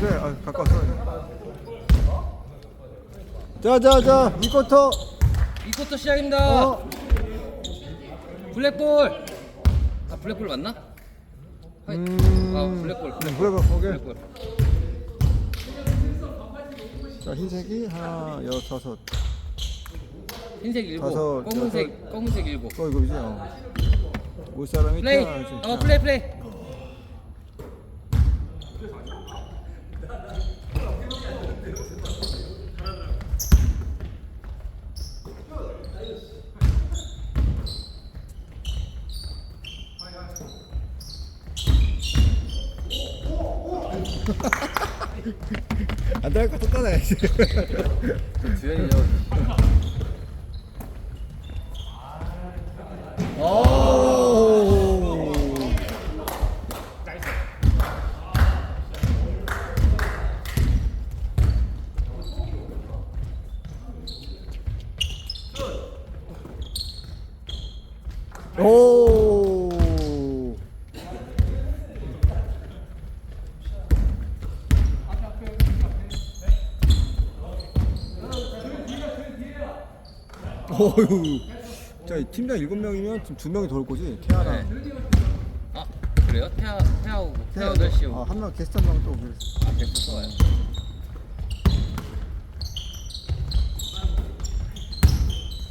돼. 아, 가까웠어. 자, 자, 자, 이 쿼터. 이 쿼터 시작입니다. 어, 블랙볼. 아 블랙볼 맞나? 하이. 음, 아 블랙볼. 블랙볼. 블랙볼, 오케이. 블랙볼. 자, 흰색이 하나, 여섯, 흰색 일곱, 다섯, 검은색 검은색 일곱. 어, 이거지. 어. 올 사람이 플레이. 어 플레이 플레이. 안될것 똑같네. 주현이 저 오. 오. 어휴. 자, 팀장 7명이면 지금 2명이 더올 거지? 태아랑. 아 그래요? 태아 태아오고 태아 날씨 아, 오고. 한명 게스트 한 명 또 오기로 했어. 아 됐어 또 와요.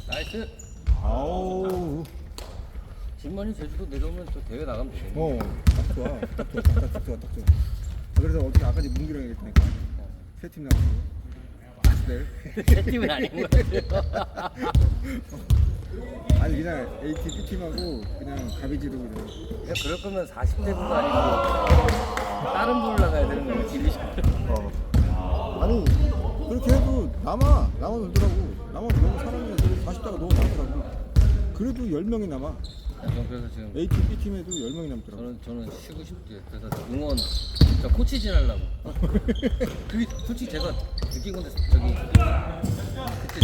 나이스. 아우. 진만이 제주도 내려오면 저 대회 나가면 되겠네. 어, 딱 좋아. 딱 좋아. 딱 좋아. 딱 좋아. 아, 그래서 어떻게 아까 문기랑 얘기했다니까. 세 팀 나가 고. 네. 새 팀은 아닌 것 같아요. 아니 그냥 A 팀, B 팀하고 그냥 가비지로 그냥. 야, 그럴 거면 40대부가 아니고 다른 불 나가야 되는 거야 진리 어. 아니 그렇게 해도 남아 남아 놀더라고. 남아 너무 사람이 40대가 너무 많더라고. 그래도 10명이 남아. 전 그래서 지금 A 팀, B 팀에도 10명이 남더라고. 저는 저는 쉬고 싶지 그래서 응원 저 코치진 하려고 그게 솔직히 제가 느낀 건데 저기 그때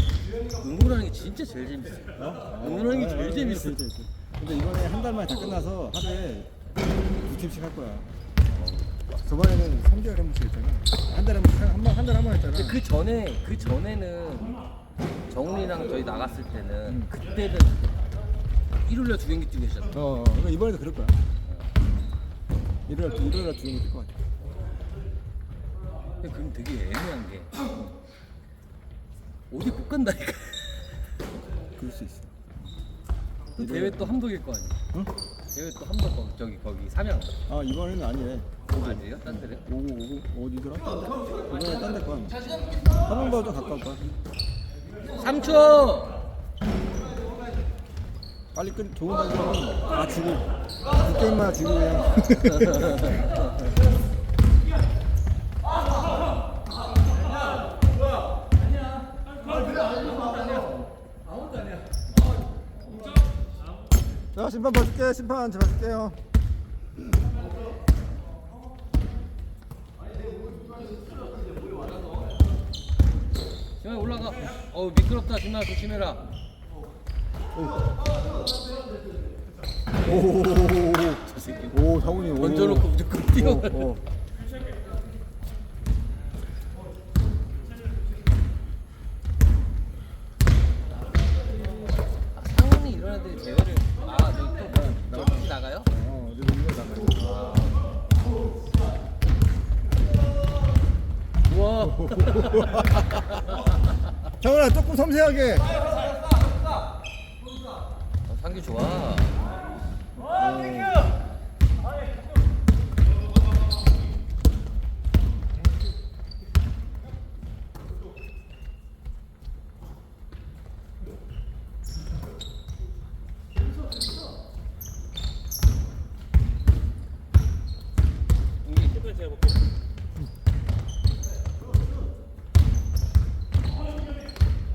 응원하는 게 진짜 제일 재밌어요 어? 응원하는 게 제일 아, 재밌어. 재밌어, 재밌어. 근데 이번에 한 달 만에 다 끝나서 하루에 두 팀씩 할 거야. 저번에는 3개월에 한 번씩 했잖아. 한 달에 한 번씩 한 번, 한 달에 한 번 했잖아. 근데 그 전에 그 전에는 정훈이랑 저희 나갔을 때는 그때는 일요일 날 두 경기 뛰고 계셨잖아 어, 어. 그러니까 이번에도 그럴 거야. 일요일 날 일요일 날두 경기 뛸것 같아. 근데 그럼 되게 애매한 게 어디 못 간다니까 그럴 수 있어. 그 대회 또 함덕일 거 아니야 응? 대회 또 함덕 거기 저기 거기 삼양 아 이번에는 아니래. 아니에요? 딴 데래? 오고 오고 어디더라? 딴 데. 이번에 딴데 거야. 한번더 좀 가까울 거야. 3초! 빨리 끝 좋은 방송은 다 주고. 두 게임만 주고 그냥. 자 심판 봐줄게. 심판 잘 봐줄게요. 지만 올라가. 어우 미끄럽다. 지만 조심해라 저 새끼 오오 상훈이 오. 던져놓고 무조건 뛰어가네. 어, 어. 아, 상훈이 애들이 대회를 아 저기 또 나가요? 어, 어디 보는 거야 우와 상훈아 조금 섬세하게 어, 상규 좋아.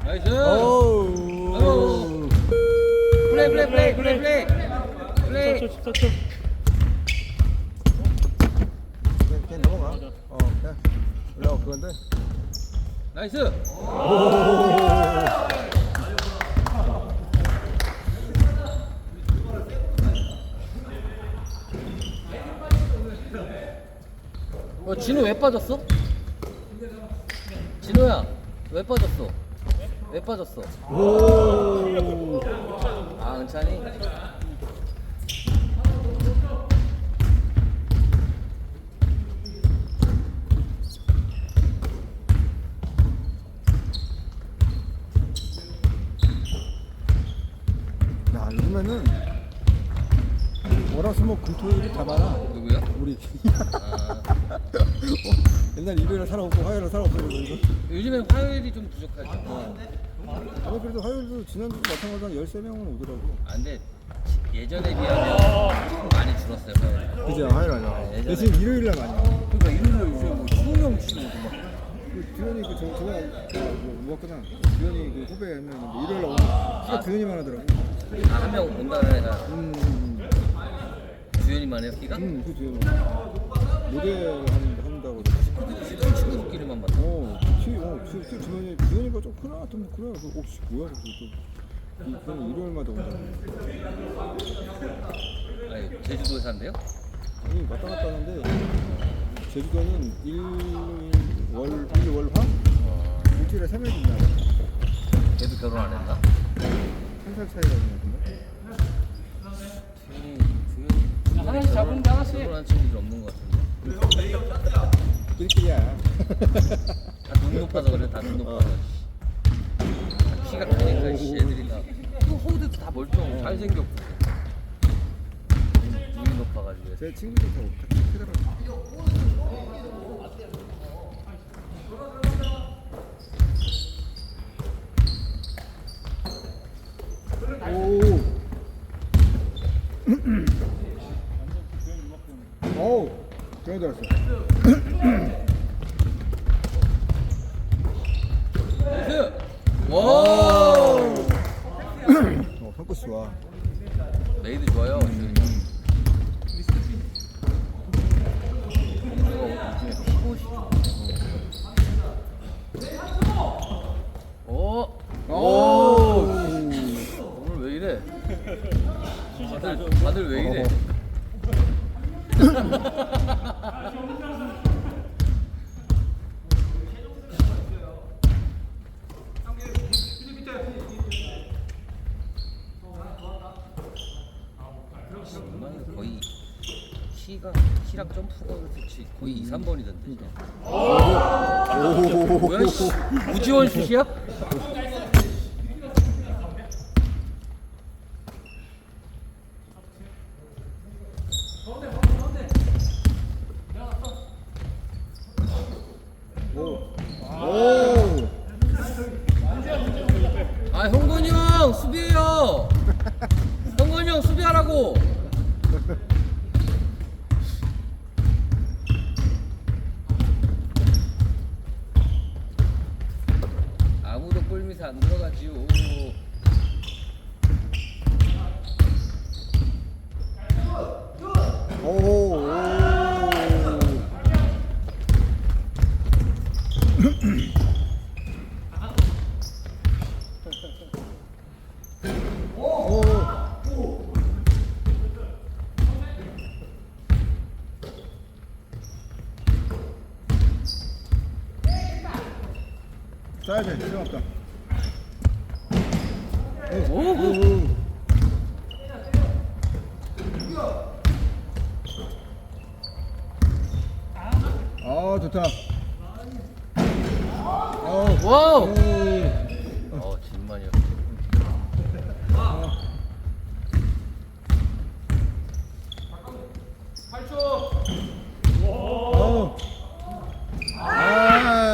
나이스. 오우. 아이고. 플레이 플레이 플레이 플레이 플레이 플레이 그냥, 그냥 넘어가 어 그냥 올라가 그건데 나이스 어, 진호 왜 빠졌어? 진호야, 왜 빠졌어? 왜 빠졌어? 오. 아, 은찬이? 야 요즘에는 월화수목 금토일이 다 많아. 누구야? 우리 아, 옛날 일요일에 살아오고 화요일 에 살아오고 이러면서. 요즘엔 화요일이 좀 부족하지. 아니 그래도 화요일도 지난주 마찬가지로 한 13명은 오더라고. 아, 근데 예전에 비하면 좀 많이 줄었어요, 화요일. 그죠 화요일 아니야. 네, 예전에. 대신 일요일날 많이 와. 그러니까 일요일에 요새 뭐 수영 치고 막. 그 두현이 그 저, 저거 뭐, 뭐였구나. 두현이 그 후배 한 명인데 일요일날 오는 키가 하더라고. 아, 한명 온다는 애가 음, 음, 주연이만 해요, 키가? 음, 그 두현이. 모델 하는, 한다고 그러더라고. 어, 키, 어, 키, 키 주머니, 주머니가 좀 크나? 좀 그래. 그, 혹시 뭐야? 그거 또. 이, 그건 일요일마다 온다고. 아니, 제주도에 산대요? 아니, 왔다 갔다 하는데, 제주도는 일, 월, 일, 월, 화? 어, 일주일에 3일 있나? 걔도 결혼 안 했나? 한살 차이가 있나 본데? 하나씩 게 하나씩. 결혼한 친구들 없는 것 같은데. 끼리끼리야. 높아서 그래, 다눈 높아서. 다 키가 크니까, 씨, 애들이 다. 그 호우대도 다 멀쩡, 잘생겼고. 눈- 눈이 높아가지고. 제 친구들 다 같이 크더라고. 오. 줄 알았어. 나이스! 와! 어, 성구 좋아. 메이드 좋아요, 주연 키가 키랑 점프가 그렇지 거의 2, 3번이던데 뭐야 씨 우지원 슛이야? 오. 오. 아 형건이 형 수비해요 형건이 형 수비하라고 골밑에 안 들어가지요 오. 오. 오. 싸야 돼. 시간 없다. 아 좋다. 어, 와우 오. 어 진만이요 어. 아유.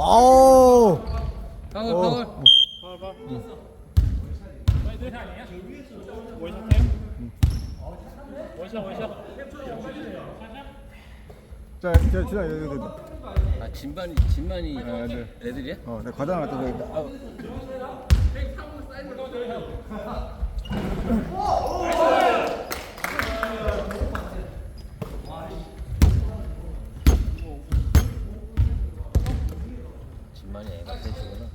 아우. 방울 어. 방울 자, 자, 지나 여기 된다. 아 진만이 진만이 아, 네. 애들이야? 어, 과자 하나 갖다 줘야겠다. 아우. 진만이 애가 셋이구나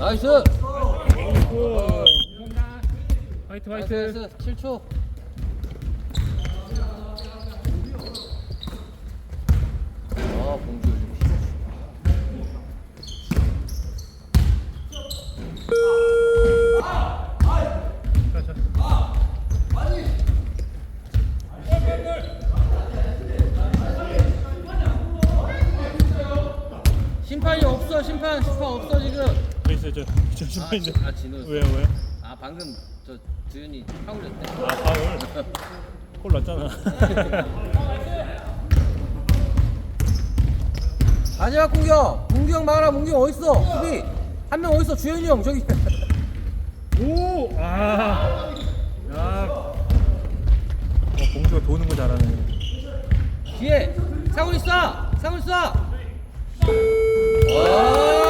나이스 오. 화이트 화이트. 나이스 7초 아 요즘 자, 자. 심판이 없어 심판 심판 없어 지금 저 있어요 저. 저 심판인데. 아, 진우. 왜요 왜요? 아 방금 저 주윤이 파울 했대 아 파울. 골 났잖아. 마지막 공격 문규 형 막아라 문규 형 어딨어 수비 한 명 어딨어 주현이 형 저기 오. 아. 야. 어, 공주가 도는 거 잘하네. 뒤에 상훈이 쏴 상훈이 쏴 와!